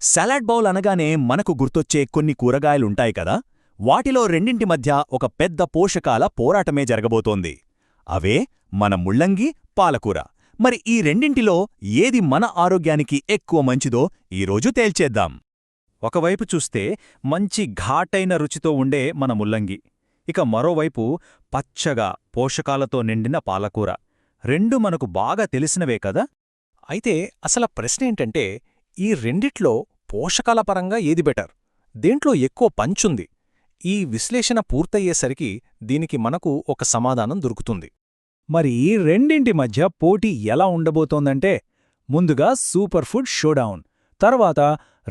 Salad bowl అనగానే మనకు గుర్తొచ్చే కొన్ని కూరగాయలుంటాయి కదా? వాటిలో రెండింటి మధ్య ఒక పెద్ద పోషకాల పోరాటమే జరగబోతోంది. అవే మన ముళ్ళంగి పాలకూర. మరి ఈ రెండింటిలో ఏది మన ఆరోగ్యానికి ఎక్కువ మంచిదో ఈరోజు తేల్చేద్దాం. ఒకవైపు చూస్తే మంచి ఘాటైన రుచితో ఉండే మన ముల్లంగి. ఇక మరోవైపు పచ్చగా పోషకాలతో నిండిన పాలకూర. రెండు మనకు బాగా తెలిసినవే కదా? అయితే అసల ప్రశ్నేంటంటే ఈ రెండిట్లో పోషకాల పరంగా ఏది బెటర్? దేంట్లో ఎక్కువ పంచుంది? ఈ విశ్లేషణ పూర్తయ్యేసరికి దీనికి మనకు ఒక సమాధానం దొరుకుతుంది. మరి ఈ రెండింటి మధ్య పోటీ ఎలా ఉండబోతోందంటే ముందుగా సూపర్ ఫుడ్ షోడౌన్ తర్వాత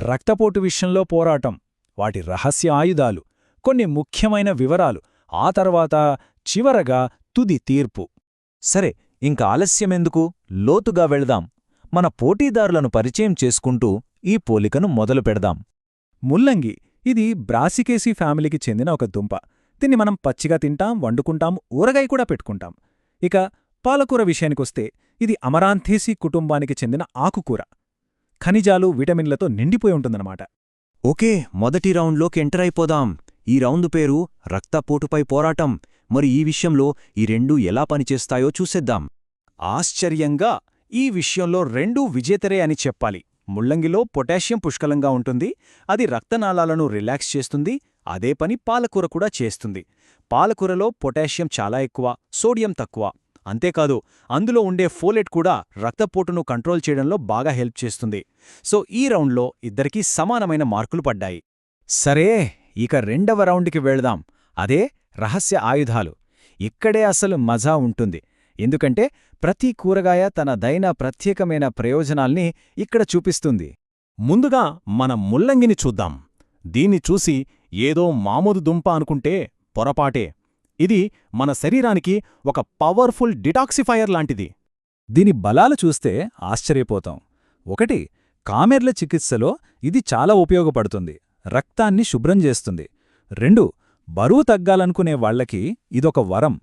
రక్తపోటు విషయంలో పోరాటం వాటి రహస్య ఆయుధాలు కొన్ని ముఖ్యమైన వివరాలు ఆ తర్వాత చివరగా తుది తీర్పు. సరే ఇంక ఆలస్యమెందుకు? లోతుగా వెళదాం. మన పోటీదారులను పరిచయం చేసుకుంటూ ఈ పోలికను మొదలు పెడదాం. ముల్లంగి ఇది బ్రాసికేసి ఫ్యామిలీకి చెందిన ఒక దుంప. దీన్ని మనం పచ్చిగా తింటాం వండుకుంటాం ఊరగాయ కూడా పెట్టుకుంటాం. ఇక పాలకూర విషయానికొస్తే ఇది అమరాంథేసీ కుటుంబానికి చెందిన ఆకుకూర. ఖనిజాలు విటమిన్లతో నిండిపోయి ఉంటుందన్నమాట. ఓకే మొదటి రౌండ్లోకి ఎంటర్ అయిపోదాం. ఈ రౌండ్ పేరు రక్తపోటుపై పోరాటం. మరి ఈ విషయంలో ఈ రెండూ ఎలా పనిచేస్తాయో చూసేద్దాం. ఆశ్చర్యంగా ఈ విషయంలో రెండూ విజేతరే అని చెప్పాలి. ముల్లంగిలో పొటాషియం పుష్కలంగా ఉంటుంది. అది రక్తనాళాలను రిలాక్స్ చేస్తుంది. అదే పని పాలకూర కూడా చేస్తుంది. పాలకూరలో పొటాషియం చాలా ఎక్కువ సోడియం తక్కువ. అంతేకాదు అందులో ఉండే ఫోలెట్ కూడా రక్తపోటును కంట్రోల్ చేయడంలో బాగా హెల్ప్ చేస్తుంది. సో ఈ రౌండ్లో ఇద్దరికీ సమానమైన మార్కులు పడ్డాయి. సరే ఇక రెండవ రౌండ్కి వెళ్దాం. అదే రహస్య ఆయుధాలు. ఇక్కడే అసలు మజా ఉంటుంది. ఎందుకంటే ప్రతి కూరగాయ తన దైన ప్రత్యేకమైన ప్రయోజనాల్ని ఇక్కడ చూపిస్తుంది. ముందుగా మన ముల్లంగిని చూద్దాం. దీన్ని చూసి ఏదో మామూలు దుంప అనుకుంటే పొరపాటే. ఇది మన శరీరానికి ఒక పవర్ఫుల్ డిటాక్సిఫైయర్ లాంటిది. దీని బలాలు చూస్తే ఆశ్చర్యపోతాం. ఒకటి కామెర్ల చికిత్సలో ఇది చాలా ఉపయోగపడుతుంది. రక్తాన్ని శుభ్రం చేస్తుంది. రెండు బరువు తగ్గాలనుకునే వాళ్ళకి ఇదొక వరం.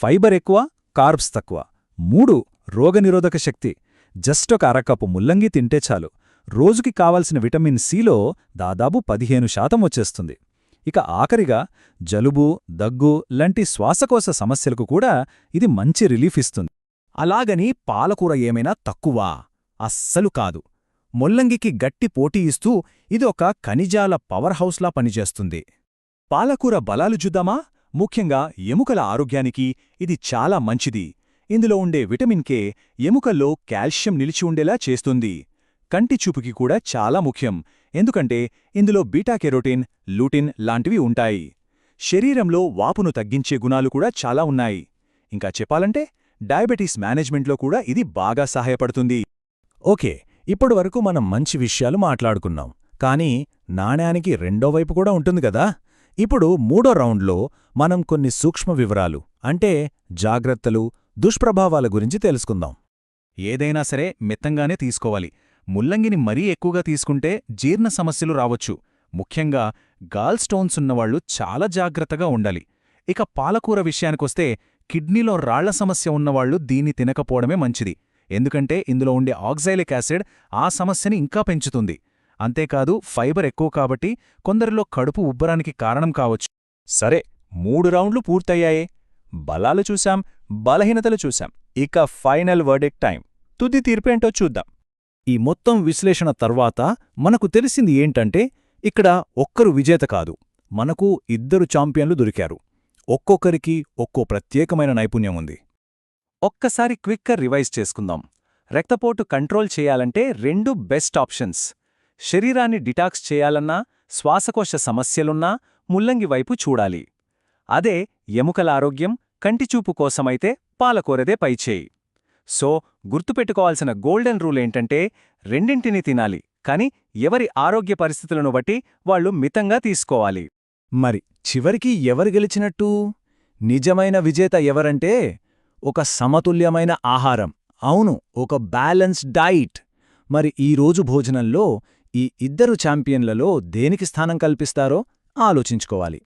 ఫైబర్ ఎక్కువ కార్బ్స్ తక్కువ. మూడు రోగనిరోధక శక్తి. జస్ట్ ఒక అరకప్పు ముల్లంగి తింటే చాలు. రోజుకి కావాల్సిన విటమిన్ సిలో దాదాపు పదిహేను శాతం వచ్చేస్తుంది. ఇక ఆఖరిగా జలుబు దగ్గు లాంటి శ్వాసకోశ సమస్యలకు కూడా ఇది మంచి రిలీఫ్ ఇస్తుంది. అలాగని పాలకూర ఏమైనా తక్కువా? అస్సలు కాదు. ముల్లంగికి గట్టి పోటీ ఇస్తూ ఇది ఒక ఖనిజాల పవర్ హౌస్లా పనిచేస్తుంది. పాలకూర బలాలు చూద్దామా? ముఖ్యంగా ఎముకల ఆరోగ్యానికి ఇది చాలా మంచిది. ఇందులో ఉండే విటమిన్ కే ఎముకల్లో కాల్షియం నిలిచి ఉండేలా చేస్తుంది. కంటి చూపుకి కూడా చాలా ముఖ్యం. ఎందుకంటే ఇందులో బీటాకెరోటిన్ లూటిన్ లాంటివి ఉంటాయి. శరీరంలో వాపును తగ్గించే గుణాలు కూడా చాలా ఉన్నాయి. ఇంకా చెప్పాలంటే డయాబెటీస్ మేనేజ్మెంట్లో కూడా ఇది బాగా సహాయపడుతుంది. ఓకే ఇప్పటి వరకు మనం మంచి విషయాలు మాట్లాడుకున్నాం. కానీ నాణ్యానికి రెండో వైపు కూడా ఉంటుంది కదా? ఇప్పుడు మూడో రౌండ్లో మనం కొన్ని సూక్ష్మ వివరాలు అంటే జాగ్రత్తలు దుష్ప్రభావాల గురించి తెలుసుకుందాం. ఏదైనా సరే మిత్తంగానే తీసుకోవాలి. ముల్లంగిని మరీ ఎక్కువగా తీసుకుంటే జీర్ణ సమస్యలు రావచ్చు. ముఖ్యంగా గాల్ స్టోన్స్ ఉన్నవాళ్ళు చాలా జాగ్రత్తగా ఉండాలి. ఇక పాలకూర విషయానికొస్తే కిడ్నీలో రాళ్ళ సమస్య ఉన్నవాళ్ళు దీన్ని తినకపోవడమే మంచిది. ఎందుకంటే ఇందులో ఉండే ఆక్సైలిక్ యాసిడ్ ఆ సమస్యని ఇంకా పెంచుతుంది. అంతేకాదు ఫైబర్ ఎక్కువ కాబట్టి కొందరిలో కడుపు ఉబ్బరానికి కారణం కావచ్చు. సరే మూడు రౌండ్లు పూర్తయ్యాయే. బలాలు చూశాం బలహీనతలు చూశాం. ఇక ఫైనల్ వర్డెక్ టైం తుది తీర్పేంటో చూద్దాం. ఈ మొత్తం విశ్లేషణ తర్వాత మనకు తెలిసింది ఏంటంటే ఇక్కడ ఒక్కరు విజేత కాదు. మనకు ఇద్దరు ఛాంపియన్లు దొరికారు. ఒక్కొక్కరికి ఒక్కో ప్రత్యేకమైన నైపుణ్యం ఉంది. ఒక్కసారి క్విక్గా రివైజ్ చేసుకుందాం. రక్తపోటు కంట్రోల్ చేయాలంటే రెండు బెస్ట్ ఆప్షన్స్. శరీరాన్ని డిటాక్స్ చేయాలన్నా శ్వాసకోశ సమస్యలున్నా ముల్లంగి వైపు చూడాలి. అదే ఎముకల ఆరోగ్యం కంటిచూపు కోసమైతే పాలకూరదే పైచేయి. సో గుర్తుపెట్టుకోవాల్సిన గోల్డెన్ రూల్ ఏంటంటే రెండింటినీ తినాలి కాని ఎవరి ఆరోగ్య పరిస్థితులను బట్టి వాళ్ళు మితంగా తీసుకోవాలి. మరి చివరికి ఎవరు గెలిచినట్టు? నిజమైన విజేత ఎవరంటే ఒక సమతుల్యమైన ఆహారం. అవును ఒక బ్యాలెన్స్డ్ డైట్. మరి ఈరోజు భోజనంలో ఈ ఇద్దరు ఛాంపియన్లలో దేనికి స్థానం కల్పిస్తారో ఆలోచించుకోవాలి.